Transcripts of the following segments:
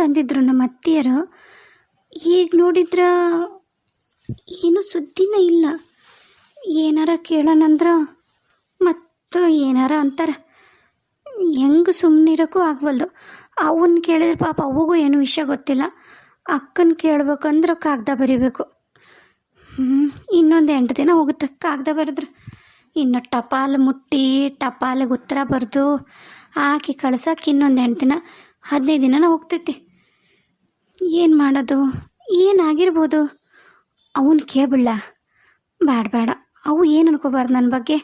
ತಂದಿದ್ರು ನಮ್ಮ ಅತ್ತಿಯರು. ಈಗ ನೋಡಿದ್ರ ಏನು ಸುದ್ದಿನ ಇಲ್ಲ. ಏನಾರ ಕೇಳೋಣಂದ್ರ ಮತ್ತು ಏನಾರ ಅಂತಾರ. ಹೆಂಗೆ ಸುಮ್ಮನಿರೋಕ್ಕೂ ಆಗವಲ್ದು. ಅವನ್ನ ಕೇಳಿದ್ರೆ ಪಾಪ ಅವಗೂ ಏನು ವಿಷಯ ಗೊತ್ತಿಲ್ಲ. ಅಕ್ಕನ ಕೇಳ್ಬೇಕಂದ್ರೆ ಕಾಗ್ದ ಬರೀಬೇಕು. ಇನ್ನೊಂದು ಎಂಟು ದಿನ ಹೋಗುತ್ತೆ ಕಾಗ್ದ ಬರೆದ್ರೆ. ಇನ್ನು ಟಪಾಲು ಮುಟ್ಟಿ, ಟಪಾಲಿಗೆ ಉತ್ತರ ಬರೆದು, ಹಾಕಿ ಕಳ್ಸಕ್ಕೆ ಇನ್ನೊಂದು ಎಂಟು ದಿನ, ಹದಿನೈದು ದಿನನ ಹೋಗ್ತೈತಿ. ಏನು ಮಾಡೋದು? ಏನಾಗಿರ್ಬೋದು? ಅವನು ಕೇಳಬಿಡ್ಲ. ಬೇಡ ಬೇಡ ಅವು ಏನು ಅನ್ಕೋಬಾರ್ದು ನನ್ನ ಬಗ್ಗೆ?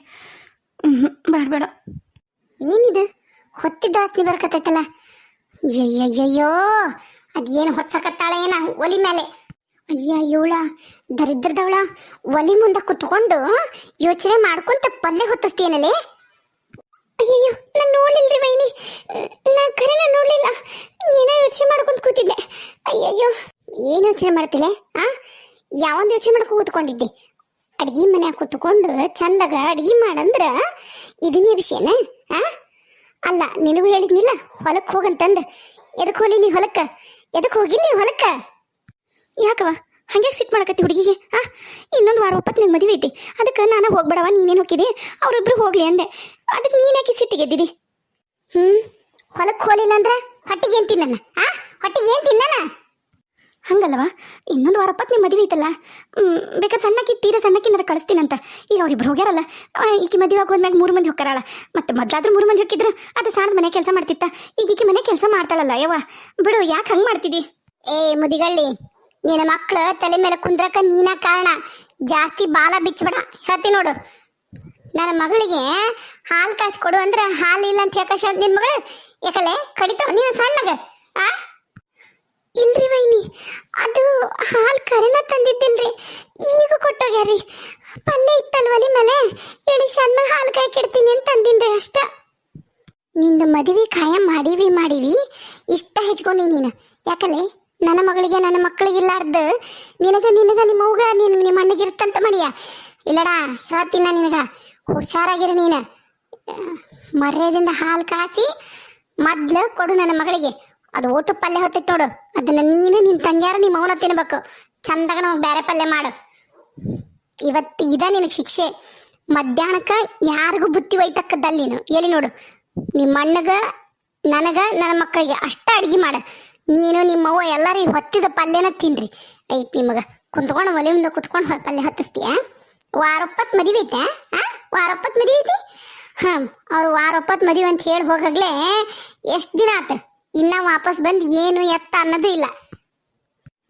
ಬೇಡ ಬೇಡ ಏನಿದು? ಹೊತ್ತಿದ್ದ ವಾಸನೆ ಬರ್ಕತೈತಲ್ಲ ಅಯ್ಯಯ್ಯಯ್ಯೋ! ಅದೇನು ಹೊತ್ಸಕತ್ತಾಳ ಏನ ಒಲಿ ಮೇಲೆ ಅಯ್ಯ, ಇವಳ ದರಿದ್ರದವಳ ಒಲಿ ಮುಂದೆ ಕುತ್ಕೊಂಡು ಯೋಚನೆ ಮಾಡ್ಕೊಂತ ಪಲ್ಲೆ ಹೊತ್ತಿಸ್ತೀನಲ್ಲೇ ಅಯ್ಯಯ್ಯೋ, ನಾನು ನೋಡ್ಲಿಲ್ರಿ ವೈನಿ. ನಾ ಖರೆ ನಾನು ನೋಡ್ಲಿಲ್ಲ. ಏನೋ ಯೋಚನೆ ಮಾಡ್ಕೊಂತ ಕೂತಿದ್ದೆ. ಅಯ್ಯಯ್ಯೋ, ಏನು ಯೋಚನೆ ಮಾಡ್ತಿಲ್ಲ ಆ? ಯಾವೊಂದು ಯೋಚನೆ ಮಾಡ್ಕೊಂಡು ಕೂತ್ಕೊಂಡಿದ್ದೆ? ಅಡ್ಗಿ ಮನ್ಯಾಗ ಕೂತ್ಕೊಂಡು ಚಂದಾಗ ಅಡ್ಗಿ ಮಾಡಂದ್ರ ಇದನ್ನೇ ವಿಷಯನ ಆ? ಅಲ್ಲ, ನಿನಗೂ ಹೇಳಿದ್ನಿಲ್ಲ ಹೊಲಕ್ಕೆ ಹೋಗಂತಂದ. ಎದಕ್ಕೆ ಹೋಗ್ಲಿ ನೀ ಹೊಲಕ್ಕ? ಎದಕ್ಕೆ ಹೋಗಿಲ್ಲ ಹೊಲಕ್ಕ? ಯಾಕವ ಹಂಗೆ ಸಿಟ್ ಮಾಡಕತ್ತಿ ಹುಡುಗಿಗೆ, ಆ? ಇನ್ನೊಂದು ವಾರ ಒಪ್ಪತ್ತು ನಿಂಗೆ ಮದುವೆ ಐತಿ. ಅದಕ್ಕೆ ನಾನು ಹೋಗ್ಬೇಡವ ನೀನೇನು ಹೋಗಿದಿ ಅವರಿಬ್ರು ಹೋಗ್ಲಿ ಅಂದೆ. ಅದಕ್ಕೆ ನೀನ್ ಯಾಕೆ ಸಿಟ್ಟಿಗೆ ಎದ್ದಿದಿ? ಹ್ಞೂ ಹೊಲಕ್ಕೆ ಹೋಲಿಲ್ಲ ಅಂದ್ರ ಹೊಟ್ಟಿಗೆ ಏನು ತಿನ್ನ ಆ? ಹೊಟ್ಟಿಗೆ ಏನು ತಿನ್ನನ ಹಂಗಲ್ವಾ ಇನ್ನೊಂದು ವಾರ ಪತ್ನಿ ಮದುವೆ ಐತಲ್ಲ. ಬೇಕಾದ್ರೆ ಸಣ್ಣಕ್ಕಿ, ತೀರಾ ಸಣ್ಣಕ್ಕಿನಾರ ಕಳಿಸ್ತೀನಂತ. ಈಗ ಅವ್ರಿಬ್ರು ಹೋಗ್ಯಾರಲ್ಲ. ಈಕೆ ಈಕಿ ಮದುವೆ ಆಗೋದ್ಮ್ಯಾಗ ಮೂರು ಮಂದಿ ಹೊಕ್ಕರಾಳ ಮತ್ತೆ ಮೊದ್ಲಾದ್ರೂ ಮೂರು ಮಂದಿ ಹೊಕ್ಕಿದ್ರು ಅದು ಸಾಣದ ಮನೆ ಕೆಲಸ ಮಾಡ್ತಿತ್ತ. ಈಗ ಈಕೆ ಮನೆ ಕೆಲಸ ಮಾಡ್ತಾಳಲ್ಲ, ಯವ್ವ. ಬಿಡು, ಯಾಕೆ ಹಂಗೆ ಮಾಡ್ತಿದಿ? ಏ, ಮುದಿಗಳ್ಳಿ, ನಿನ್ನ ಮಕ್ಕಳು ತಲೆ ಮೇಲೆ ಕುಂದ್ರಕ ನೀನ ಕಾರಣ. ಜಾಸ್ತಿ ಬಾಲ ಬಿಚ್ಚಬೇಡ. ಹೇಳ್ತಿ ನೋಡು. ನನ್ನ ಮಗಳಿಗೆ ಹಾಲು ಕಾಸು ಕೊಡು ಅಂದ್ರೆ ಹಾಲು ಇಲ್ಲ ಅಂತ ಯಾಕೆ ನಿನ್ನ ಮಗಳು? ಯಾಕಲೆ? ಕಡಿತಾವ ನೀನು ಸಣ್ಣಗ? ಆ? ಇಲ್ರಿ ವೈನಿ. ಅದು ಹಾಲು ಕರೆನ ತಂದಿದ್ದಿಲ್ರಿ. ಈಗ ಕೊಟ್ಟೋಗ್ಯಾರಿ ಪಲ್ಯ ಇತ್ತಲ್ ಒಲಿ ಮೇಲೆ? ಇಡೀ ಸಣ್ಣ ಹಾಲು ಕಾಯ್ಕಿಡ್ತೀನಿ ಅಂತ ತಂದಿನ್ರಿ ಅಷ್ಟ. ನಿನ್ನ ಮದುವೆ ಖಾಯಂ ಮಾಡೀವಿ ಮಾಡೀವಿ. ಇಷ್ಟ ಹೆಚ್ಕೊಂಡಿ ನೀನು. ಯಾಕಲೆ? ನನ್ನ ಮಗಳಿಗೆ ನನ್ನ ಮಕ್ಕಳಿಗೆ ಇಲ್ಲಾರ್ದು. ನಿನಗ ನಿನಗ ನಿಮ್ಮ ಅವ್ಗ, ನಿನ್ ನಿಮ್ಮ ಅಣ್ಣಗೆ ಇರುತ್ತಂತ ಮಾಡಿಯ. ಇಲ್ಲಡಾ, ಹೇಳ್ತೀನ ನಿನಗ. ಹುಷಾರಾಗಿರ ನೀನು. ಮರ್ಯಾದಿಂದ ಹಾಲು ಕಾಸಿ, ಮೊದ್ಲು ಕೊಡು ನನ್ನ ಮಗಳಿಗೆ. ಅದು ಊಟ ಪಲ್ಯ ಹೊತ್ತೈತೆ ನೋಡು. ಅದನ್ನ ನೀನು ನಿನ್ನ ತಂಗ್ಯಾರ ನಿಮ್ಮ ಅವನ ತಿನ್ಬೇಕು. ಚಂದಾಗ ನಮಗೆ ಬೇರೆ ಪಲ್ಯ ಮಾಡು. ಇವತ್ತು ಇದ ನಿನಗೆ ಶಿಕ್ಷೆ. ಮಧ್ಯಾಹ್ನಕ್ಕೆ ಯಾರಿಗೂ ಬುತ್ತಿ ಒಯ್ತಕ್ಕದ್ದಲ್ಲ ನೀನು. ಎಲ್ಲಿ ನೋಡು. ನಿಮ್ಮ ಅಣ್ಣಗ, ನನಗ, ನನ್ನ ಮಕ್ಕಳಿಗೆ ಅಷ್ಟ ಅಡ್ಗೆ ಮಾಡ. ನೀನು ನಿಮ್ಮವ್ವ ಎಲ್ಲಾರು ಹೊತ್ತಿದ ಪಲ್ಯನ ತಿನ್ರಿ. ಐತ್ ನಿಮಗೆ. ಕುಂತ್ಕೊಂಡು ಒಲೆ ಮುಂದೆ ಕುತ್ಕೊಂಡು ಪಲ್ಯ ಹತ್ತಿಸ್ತೀಯ? ವಾರೊಪ್ಪತ್ತು ಮದುವೆ ಐತೆ ವಾರೊಪ್ಪತ್ತು ಮದಿ ಐತಿ? ಹಾಂ ಅವ್ರು ವಾರಪ್ಪತ್ ಮದುವೆ ಅಂತ ಹೇಳಿ ಹೋಗಾಗ್ಲೇ ಎಷ್ಟು ದಿನ ಆತ? ಇನ್ನ ವಾಪಸ್ ಬಂದು ಏನು ಎತ್ತ ಅನ್ನೋದು ಇಲ್ಲ.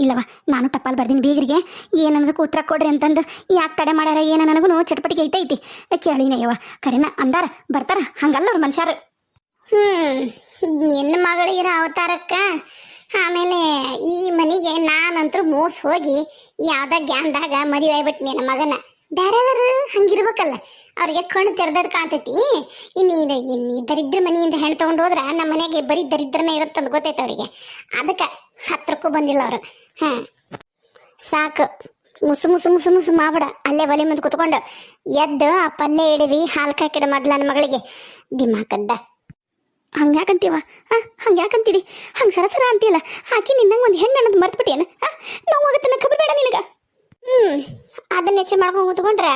ಇಲ್ಲವ ನಾನು ಟಪಾಲ್ ಬರ್ದೀನಿ ಬೀಗರಿಗೆ. ಏನನ್ನೋದಕ್ಕೆ ಉತ್ತರ ಕೊಡ್ರಿ ಅಂತಂದು ಯಾಕೆ ತಡೆ ಮಾಡ್ಯಾರ, ಏನ ನನಗೂ ಚಟಪಟಿಗೆ ಐತೈತಿ ಕೇಳಿನಯ್ಯವ ಕರೆನ ಅಂದಾರ, ಬರ್ತಾರ, ಹಂಗಲ್ಲ ಅವ್ರ ಮನುಷ್ಯರು. ಹ್ಮ್, ನಿನ್ನ ಮಗಳಿರ ಅವತಾರಕ್ಕ, ಆಮೇಲೆ ಈ ಮನೆಗೆ ನಾನಂತೂ ಮೋಸ ಹೋಗಿ ಯಾವ್ದ ಗ್ಯಾನ್ದಾಗ ಮದುವೆ ಆಗ್ಬಿಟ್ಟು ನನ್ನ ಮಗನ. ಬೇರೆ ಹಂಗಿರ್ಬೇಕಲ್ಲ ಅವ್ರಿಗೆ ಕಣ್ಣು ತೆರೆದದ್ ಕಾಣ್ತೈತಿ. ಇನ್ನು ಇದು ಇನ್ನು ದರಿದ್ರ ಮನೆಯಿಂದ ಹೆಣ್ಣು ತಗೊಂಡು ಹೋದ್ರೆ ನಮ್ಮ ಮನೆಗೆ ಬರೀ ದರಿದ್ರನೇ ಇರುತ್ತಂದು ಗೊತ್ತೈತೆ ಅವರಿಗೆ. ಅದಕ್ಕೆ ಹತ್ರಕ್ಕೂ ಬಂದಿಲ್ಲ ಅವರು. ಹಾಂ. ಸಾಕು. ಮುಸು ಮುಸು ಮುಸು ಮುಸು ಮಾಡ್ಬೇಡ ಅಲ್ಲೇ ಒಲೆ ಮುಂದೆ ಕುತ್ಕೊಂಡು ಎದ್ದು ಆ ಪಲ್ಯ ಇಡವಿ, ಹಾಲು ಕಾಕಿಡ ಮೊದ್ಲ ನನ್ನ ಮಗಳಿಗೆ. ದಿಮಾಕದ್ದ ಹಂಗ್ಯಾಕಂತೀವ? ಹಾ, ಹಂಗ್ಯಾಕಂತೀರಿ? ಹಂಗೆ ಸರ ಸರ ಅಂತೀಯಲ್ಲ? ಹಾಕಿ ನಿನ್ನಂಗೆ ಒಂದು ಹೆಣ್ಣು ಅನ್ನೋದು ಮರ್ತ್ಬಿಟ್ಟಿಯನ ಹಾ ನೋವಾಗತ್ತೆ ಆಗತ್ತನ್ನ ಖಬರ್ ಬೇಡ ನಿನಗ. ಹ್ಞೂ ಅದನ್ನ ಹೆಚ್ಚು ಮಾಡ್ಕೊಂಡು ಕುತ್ಕೊಂಡ್ರೆ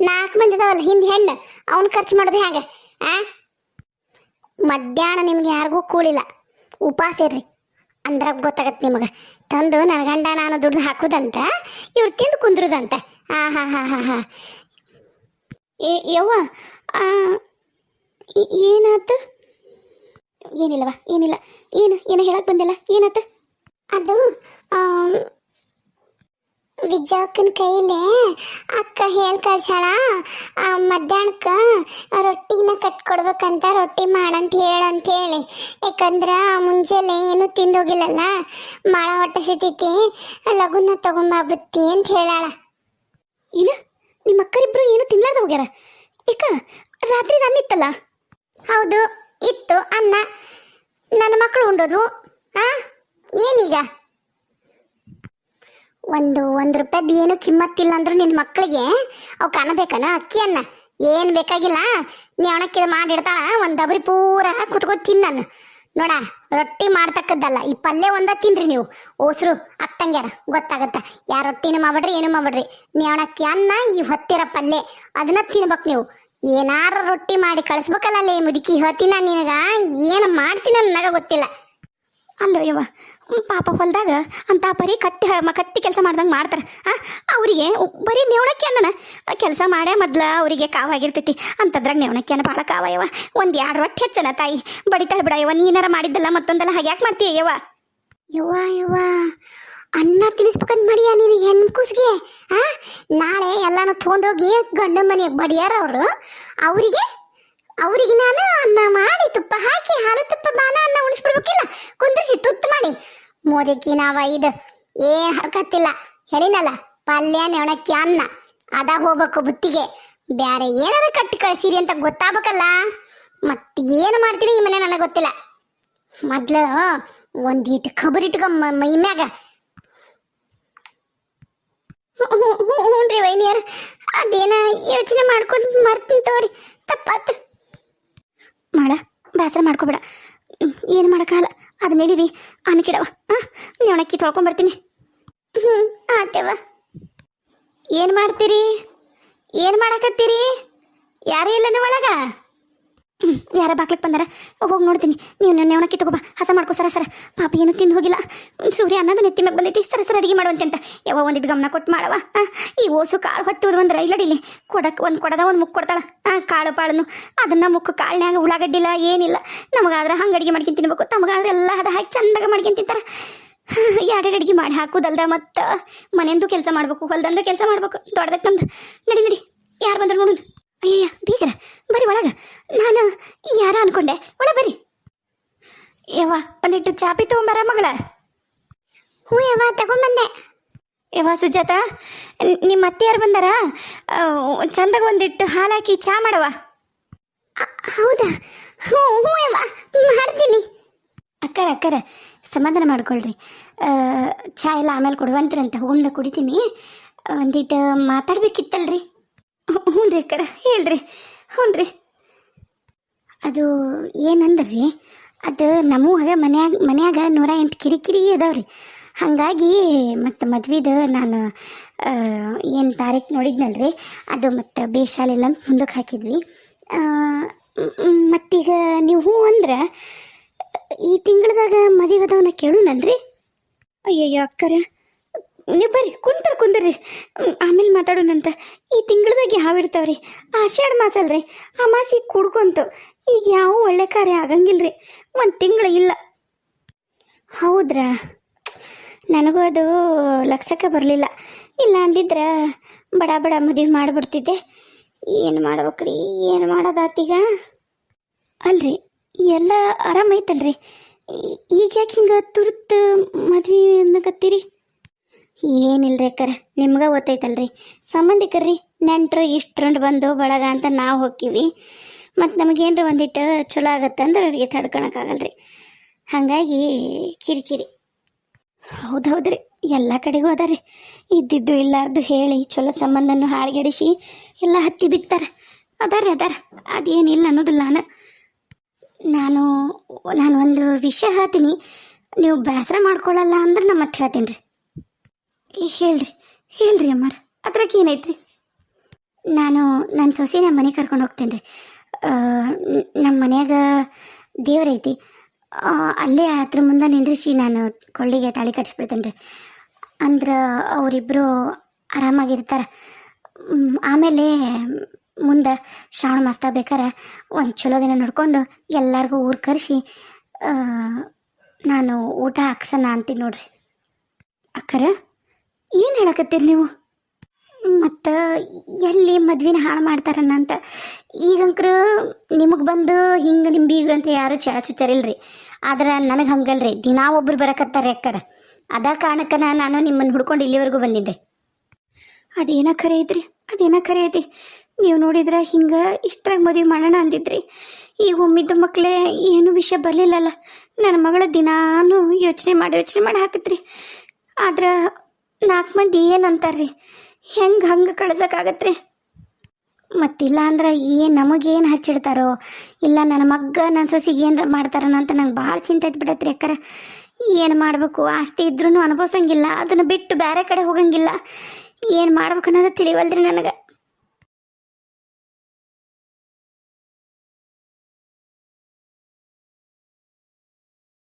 ನಾಲ್ಕು ಮಂದಿ ಇದಾವಲ್ಲ ಹಿಂದೆ ಹೆಣ್ಣು ಅವ್ನ ಖರ್ಚು ಮಾಡೋದು ಹೇಗೆ? ಆ? ಮಧ್ಯಾಹ್ನ ನಿಮ್ಗೆ ಯಾರಿಗೂ ಕೂಲಿಲ್ಲ ಉಪವಾಸ ಇರ್ರಿ. ಅಂದ್ರ ಗೊತ್ತಾಗತ್ತೆ ನಿಮಗೆ. ತಂದು ನನ್ನ ಗಂಡ ನಾನು ದುಡ್ದು ಹಾಕುದಂತ ಇವ್ರು ತಿಂದು ಕುಂದ್ರದಂತ. ಹಾ ಹಾ ಹಾ ಹಾ. ಹಾ ಯವ್ವ ಆ, ಏ- ಏನಾತು? ಏನಿಲ್ಲವ ಏನಿಲ್ಲ. ಏನು ಏನ ಹೇಳಕ್ ಬಂದಿಲ್ಲ? ಏನಾತು? ಅದು ವಿಜಯಕ್ಕನ ಕೈಲೇ ಅಕ್ಕ ಹೇಳಿ ಆ ಮಧ್ಯಾಹ್ನಕ್ಕೆ ರೊಟ್ಟಿನ ಕಟ್ಕೊಡ್ಬೇಕಂತ ರೊಟ್ಟಿ ಮಾಡಂತ ಹೇಳಂತ ಹೇಳಿ. ಯಾಕಂದ್ರೆ ಮುಂಜಾನೆ ಏನು ತಿಂದೋಗಿಲ್ಲಲ್ಲ ಮಾಳ ಹೊಟ್ಟೆ ಸಿತೈತಿ ಲಗುನ ತಗೊಂಬ ಬುತ್ತಿ ಅಂತ ಹೇಳಾಳ. ಏನ? ನಿಮ್ಮ ಅಕ್ಕರಿಬ್ರು ಏನು ತಿನ್ಲಾರ್ದ ಹೋಗ್ಯಾರ? ಏಕ ರಾತ್ರಿ ಅನ್ನಿತ್ತಲ್ಲ ಹೌದು ಇತ್ತು ಅನ್ನ. ನನ್ನ ಮಕ್ಕಳು ಉಂಡೋದು ಆ ಏನೀಗ ಒಂದು ಒಂದು ರೂಪಾಯ್ದು ಏನು ಕಿಮ್ಮತ್ತಿಲ್ಲ ಅಂದ್ರೂ ನಿನ್ನ ಮಕ್ಕಳಿಗೆ ಅವು ಕಾಣಬೇಕನ ಅಕ್ಕಿ ಅನ್ನ ಏನು ಬೇಕಾಗಿಲ್ಲ? ನೀ ಅವಣಕ್ಕೆ ಮಾಡಿಡ್ತಾಳ ಒಂದು ದಬರಿ ಪೂರ ಕುತ್ಕೋ ತಿನ್ನನ್ನು ನೋಡ, ರೊಟ್ಟಿ ಮಾಡ್ತಕ್ಕದ್ದಲ್ಲ, ಈ ಪಲ್ಯ ಒಂದ ತಿನ್ರಿ ನೀವು. ಓಸ್ರು ಅತ್ತಂಗ್ಯಾರ ಗೊತ್ತಾಗತ್ತ. ಯಾರ ರೊಟ್ಟಿನ ಮಾಡ್ಬಿಡ್ರಿ, ಏನು ಮಾಡ್ಬಿಡ್ರಿ. ನ್ಯಾಣಕ್ಕಿ ಅನ್ನ, ಈ ಹೊತ್ತಿರ ಪಲ್ಯ, ಅದನ್ನ ತಿನ್ಬೇಕು ನೀವು. ಏನಾರ ರೊಟ್ಟಿ ಮಾಡಿ ಕಳಿಸ್ಬೇಕಲ್ಲ ಮುದುಕಿ ಹೇಳ್ತೀನ ನಿನಗ? ಏನು ಮಾಡ್ತೀನ ನನಗ ಗೊತ್ತಿಲ್ಲ. ಅಲ್ಲೋ ಯವ್ವ ಪಾಪ ಹೊಲ್ದಾಗ ಅಂತ ಬರೀ ಕತ್ತಿ ಕತ್ತಿ ಕೆಲಸ ಮಾಡ್ದಂಗೆ ಮಾಡ್ತಾರೆ. ಆ, ಅವರಿಗೆ ಬರೀ ನೇವಣಕ್ಕೆ ಅನ್ನನ. ಕೆಲಸ ಮಾಡೇ ಮೊದ್ಲು ಅವರಿಗೆ ಕಾವಾಗಿರ್ತೈತಿ ಅಂತದ್ರಾಗ ನೇವಣಕ್ಕೆ ಅನ್ನ ಭಾಳ ಕಾವ ಯವ್ವ ಒಂದು ಎರಡು ರೊಟ್ಟಿ ಹೆಚ್ಚಲ್ಲ ತಾಯಿ. ಬಡಿತಾಳೆ ಬಿಡ ಯವ್ವ, ನೀನಾರ ಮಾಡಿದ್ದಲ್ಲ ಮತ್ತೊಂದಲ್ಲ ಹಾಗೆ ಯಾಕೆ ಮಾಡ್ತೀಯ ಯವ್ವ? ಯವ್ವ ಯವ್ವ, ಅನ್ನ ತಿನ್ನಿಸ್ಬೇಕಂತ ಮಾಡಿಯ ನೀನು ಹೆಣ್ಣು ಕೂಸ್ಗೆ? ಆ, ನಾಳೆ ಎಲ್ಲಾನು ತೊಗೊಂಡೋಗಿ ಗಂಡ ಮನೆಗೆ ಬಡಿಯಾರ ಅವರು. ಅವರಿಗೆ ಅವರಿಗೆ ನಾನು ಅನ್ನ ಮೋದಕ್ಕಿ ನಾವ ಇದು ಏನ್ ಹರ್ಕತ್ತಿಲ್ಲ. ಹೇಳಿನಲ್ಲ, ಪಲ್ಯ, ನೆವಣಕ್ಕಿ, ಅನ್ನ. ಅದ ಹೋಗ್ಬೇಕು ಬುತ್ತಿಗೆ. ಬ್ಯಾರೆ ಏನಾರ ಕಟ್ಟಿ ಕಳ್ಸಿರಿ ಅಂತ ಗೊತ್ತಾಗಬೇಕಲ್ಲ. ಮತ್ತೆ ಏನು ಮಾಡ್ತೀನಿ ಈ ಮನೆ ನನಗೆ ಗೊತ್ತಿಲ್ಲ. ಮೊದ್ಲು ಒಂದೀಟ್ ಖಬರ್ ಇಟ್ಕೊ ಮ- ಮ್ಯಾಗ. ಹ್ಞೂನ್ರಿ ವೈನಿಯರ್. ಅದೇನ ಯೋಚನೆ ಮಾಡ್ಕೊಂಡು ಮರ್ತೀನಿ ತಗೋರಿ. ತಪ್ಪಾತು. ಮಾಡ ಬೇಸರ ಮಾಡ್ಕೋಬೇಡ. ಏನು ಮಾಡೋಕ್ಕಾಗಲ್ಲ. ಅದನ್ನ ಹೇಳಿವಿ ಅನ್ಕಿಡವ ಹಾಂ? ನೇವಣಕ್ಕಿ ತೊಳ್ಕೊಂಬರ್ತೀನಿ ಹ್ಞೂ ಆತೇವ ಏನು ಮಾಡ್ತೀರಿ? ಏನು ಮಾಡಕತ್ತೀರಿ? ಯಾರೇ ಇಲ್ಲ ನೀವು ಒಳಗ? ಯಾರ ಬಾಗ್ಲಕ್ಕೆ ಬಂದಾರ? ಹೋಗಿ ನೋಡ್ತೀನಿ. ನೀವು ನನ್ನ ನೆವಣಕ್ಕಿ ತಗೋಬಾ ಹಸ ಮಾಡ್ಕೋ, ಸರ ಸರ. ಪಾಪ ಏನು ತಿಂದು ಹೋಗಿಲ್ಲ. ಸೂರ್ಯ ಅನ್ನದ ನೆತ್ತಿ ಮ್ಯಾಗ ಬಂದೈತಿ. ಸರ ಸರ, ಅಡಿಗೆ ಮಾಡುವಂತೆ ಅಂತ. ಯಾವ ಒಂದಿಟ್ಟು ಗಮನ ಕೊಟ್ಟು ಮಾಡವ ಈ ಓಸು ಕಾಳು ಹೊತ್ತು ಅಂದ್ರೆ ಇಲ್ಲಡಿಲಿ ಕೊಡಕ್ಕೆ ಒಂದು ಕೊಡದ, ಒಂದು ಮುಕ್ಕು ಕೊಡ್ತಾಳ. ಕಾಳು ಪಾಳನು ಅದನ್ನ ಮುಕ್ಕು ಕಾಳ್ನ್ಯಾಗ ಉಳ್ಳಾಗಡ್ಡಿಲ್ಲ, ಏನಿಲ್ಲ. ನಮಗಾದ್ರೆ ಹಂಗೆ ಅಡಿಗೆ ಮಾಡ್ಕೊಂಡು ತಿನ್ಬೇಕು. ತಮಗಾದ್ರೆ ಎಲ್ಲ ಅದ ಹಾಕಿ ಚಂದಾಗ ಮಾಡ್ಕೊಂಡು ತಿಂತಾರ. ಎರಡೆರಡು ಅಡಿಗೆ ಮಾಡಿ ಹಾಕುದಲ್ದ ಮತ್ತು ಮನೆಯಂದು ಕೆಲಸ ಮಾಡ್ಬೇಕು, ಹೊಲ್ದಂದು ಕೆಲಸ ಮಾಡ್ಬೇಕು. ದೊಡ್ಡದಕ್ಕೆ ನಡಿ ನಡಿ. ಯಾರು ಬಂದ್ರು ನೋಡು ಅಯ್ಯಯ್ಯ, ಬೀಗರ ಬರಿ ಒಳಗ. ನಾನು ಯಾರ ಅನ್ಕೊಂಡೆ? ಒಳ ಬರ್ರಿ. ಯವ್ವ, ಒಂದಿಟ್ಟು ಚಾಪಿ ತಗೊಂಬರ ಮಗಳ. ಹ್ಞೂ ಯವ್ವ, ತಗೊಂಬಂದೆ. ಯವ್ವ, ಸುಜಾತ ನಿಮ್ಮ ಅತ್ತೆ ಯಾರು ಬಂದಾರ ಚಂದಾಗ ಒಂದಿಟ್ಟು ಹಾಲಾಕಿ ಚಾ ಮಾಡವ ಹೌದಾ? ಹ್ಞೂ ಹ್ಞೂ ಯವ್ವ, ಮಾಡ್ತೀನಿ. ಅಕ್ಕರ ಅಕ್ಕರ, ಸಮಾಧಾನ ಮಾಡ್ಕೊಳ್ರಿ. ಚಾ ಎಲ್ಲ ಆಮೇಲೆ ಕೊಡುವಂತ್ರಿ ಅಂತ ಕುಡಿತೀನಿ. ಒಂದಿಟ್ಟು ಮಾತಾಡ್ಬೇಕಿತ್ತಲ್ರಿ. ಹ್ಞೂ ರೀ ಅಕ್ಕರ, ಹೇಳ್ರಿ. ಹ್ಞೂ ರೀ ಅದು ಏನಂದ್ರಿ? ಅದು ನಮ್ಮೂಗ ಮನ್ಯಾಗ ಮನ್ಯಾಗ ನೂರ ಎಂಟು ಕಿರಿಕಿರಿ ಅದಾವ್ರಿ. ಹಾಗಾಗಿ ಮತ್ತು ಮದ್ವಿದು ನಾನು ಏನು ತಾರೀಕು ನೋಡಿದ್ನಲ್ರಿ? ಅದು ಮತ್ತು ಬೇಶಾಲೆಲ್ಲ ಮುಂದಕ್ಕೆ ಹಾಕಿದ್ವಿ. ಮತ್ತೀಗ ನೀವು ಹ್ಞೂ ಅಂದ್ರೆ, ಈ ತಿಂಗಳದಾಗ ಮದುವೆ ಅದವನ್ನ ಕೇಳೋಣನ್ರಿ ಅಯ್ಯಯ್ಯೋ ಅಕ್ಕರ. ನೀವು ಬರ್ರಿ, ಕುಂತರ, ಕುಂದ್ರಿ. ಆಮೇಲೆ ಮಾತಾಡೋಣಂತ. ಈ ತಿಂಗಳದಾಗ ಯಾವ ಇರ್ತಾವ್ರಿ? ಆಷಾಢ ಮಾಸ ಅಲ್ರಿ? ಆ ಮಾಸಿ ಕುಡ್ಕೊಂತು. ಈಗ ಯಾವ ಒಳ್ಳೆ ಕಾರ್ಯ ಆಗಂಗಿಲ್ರಿ. ಒಂದು ತಿಂಗಳು ಇಲ್ಲ. ಹೌದ್ರಾ? ನನಗೂ ಅದು ಲಕ್ಷಕ್ಕೆ ಬರಲಿಲ್ಲ. ಇಲ್ಲ ಅಂದಿದ್ರೆ ಬಡ ಬಡ ಮದುವೆ ಮಾಡಿಬಿಡ್ತಿದ್ದೆ. ಏನು ಮಾಡ್ಬೇಕ್ರಿ? ಏನು ಮಾಡೋದಾತೀಗ? ಅಲ್ರಿ, ಎಲ್ಲ ಆರಾಮೈತಲ್ರಿ ಐತಲ್ರಿ. ಈಗ ಯಾಕೆ ಹಿಂಗೆ ತುರ್ತು ಮದುವೆ ಅನ್ನಕತ್ತೀರಿ? ಏನಿಲ್ರಿ ಅಕ್ಕರ ನಿಮ್ಗೆ ಗೊತ್ತೈತಲ್ರಿ. ಸಂಬಂಧಿಕರ್ರಿ, ನೆಂಟರು ಇಷ್ಟ್ರಂಡು ಬಂದು ಬಳಗ ಅಂತ ನಾವು ಹೋಗ್ತೀವಿ ಮತ್ತು ನಮಗೇನ್ರ ಒಂದಿಟ್ಟು ಚಲೋ ಆಗತ್ತೆ ಅಂದ್ರೆ ಅವ್ರಿಗೆ ತಡ್ಕೊಳಕ್ಕಾಗಲ್ರಿ ಹಾಗಾಗಿ ಕಿರಿಕಿರಿ. ಹೌದು ರೀ ಎಲ್ಲ ಕಡೆಗೂ ಅದಾರಿ. ಇದ್ದಿದ್ದು ಇಲ್ಲಾರ್ದು ಹೇಳಿ ಚಲೋ ಸಂಬಂಧನ ಹಾಳ್ಗೆಡಿಸಿ ಎಲ್ಲ ಹತ್ತಿ ಬಿತ್ತಾರೆ. ಅದಾರ ಅದಾರ. ಅದೇನಿಲ್ಲ ಅನ್ನೋದಿಲ್ಲ ನಾನು. ನಾನು ನಾನು ಒಂದು ವಿಷಯ ಹೇಳ್ತೀನಿ. ನೀವು ಬೇಸರ ಮಾಡ್ಕೊಳ್ಳಲ್ಲ ಅಂದ್ರೆ ನಮ್ಮ ಹೇಳ್ತೀನಿ ರೀ ಹೇಳ್ರಿ ಹೇಳ್ರಿ ಅಮ್ಮಾರ ಅದ್ರಾಗ ಏನೈತ್ರಿ? ನಾನು ನನ್ನ ಸೊಸಿನ ನಮ್ಮ ಮನೆಗೆ ಕರ್ಕೊಂಡು ಹೋಗ್ತೇನೆ ರೀ ನಮ್ಮ ಮನೆಯಾಗ ದೇವ್ರೈತಿ ಅಲ್ಲೇ ಅದ್ರ ಮುಂದೆ ನಿಂದ್ರಿಸಿ ನಾನು ಕೊಳ್ಳಿಗೆ ತಾಳಿ ಕಟ್ಸ್ಬಿಡ್ತೇನೆ ರೀ ಅಂದ್ರೆ ಅವರಿಬ್ಬರು ಆರಾಮಾಗಿರ್ತಾರೆ. ಆಮೇಲೆ ಮುಂದೆ ಶ್ರಾವಣ ಮಾಸ್ದಾಗ ಬೇಕಾರೆ ಒಂದು ಚಲೋ ದಿನ ನೋಡಿಕೊಂಡು ಎಲ್ಲರಿಗೂ ಊರು ಕರೆಸಿ ನಾನು ಊಟ ಹಾಕ್ಸೋಣ ಅಂತೀನಿ ನೋಡ್ರಿ. ಅಕ್ಕರ? ಏನು ಹೇಳಕತ್ತೀರಿ ನೀವು? ಮತ್ತು ಎಲ್ಲಿ ಮದ್ವಿನ ಹಾಳು ಮಾಡ್ತಾರನ್ನ ಅಂತ. ಈಗಂಕ್ರ ನಿಮಗೆ ಬಂದು ಹಿಂಗೆ ನಿಮ್ಮ ಬೀಗ್ರಂತ ಯಾರು ಚಳ ಚುಚ್ಚರಿಲ್ರಿ ಆದ್ರೆ ನನಗೆ ಹಂಗಲ್ರಿ. ದಿನಾ ಒಬ್ರು ಬರಕತ್ತಾರೆ ಅಕ್ಕರ ಅದ ಕಾರಣಕ್ಕೆ ನಾನು ನಿಮ್ಮನ್ನು ಹುಡ್ಕೊಂಡು ಇಲ್ಲಿವರೆಗೂ ಬಂದಿದ್ದೆ. ಅದೇನ ಖರೆ ಐತ್ರಿ? ಅದೇನ ಖರೆ ಐತಿ? ನೀವು ನೋಡಿದ್ರೆ ಹಿಂಗೆ ಇಷ್ಟಾಗಿ ಮದುವೆ ಮಾಡೋಣ ಅಂದಿದ್ರಿ. ಈಗ ಒಮ್ಮಿದ್ದ ಮಕ್ಕಳೇ ಏನು ವಿಷಯ ಬರಲಿಲ್ಲಲ್ಲ. ನನ್ನ ಮಗಳ ದಿನಾನು ಯೋಚನೆ ಮಾಡಿ ಯೋಚನೆ ಮಾಡಿ ಹಾಕತ್ರಿ. ಆದ್ರೆ ನಾಲ್ಕು ಮಂದಿ ಏನು ಅಂತಾರ್ರಿ ಹೆಂಗೆ ಹಂಗೆ ಕಳ್ಸೋಕ್ಕಾಗತ್ತೆ ಮತ್ತಿಲ್ಲ ಅಂದ್ರೆ ಏನು ನಮಗೇನು ಹಚ್ಚಿಡ್ತಾರೋ? ಇಲ್ಲ ನನ್ನ ಮಗ್ಗ ನನ್ನ ಸೊಸಿಗೆ ಏನಾರ ಮಾಡ್ತಾರನ ಅಂತ ನಂಗೆ ಭಾಳ ಚಿಂತೆ ಬಿಡತ್ರಿ ಅಕ್ಕರ. ಏನು ಮಾಡಬೇಕು? ಆಸ್ತಿ ಇದ್ರೂ ಅನುಭವಿಸಂಗಿಲ್ಲ, ಅದನ್ನು ಬಿಟ್ಟು ಬೇರೆ ಕಡೆ ಹೋಗಂಗಿಲ್ಲ. ಏನು ಮಾಡ್ಬೇಕು ಅನ್ನೋದು ತಿಳಿವಲ್ದ್ರಿ ನನಗೆ.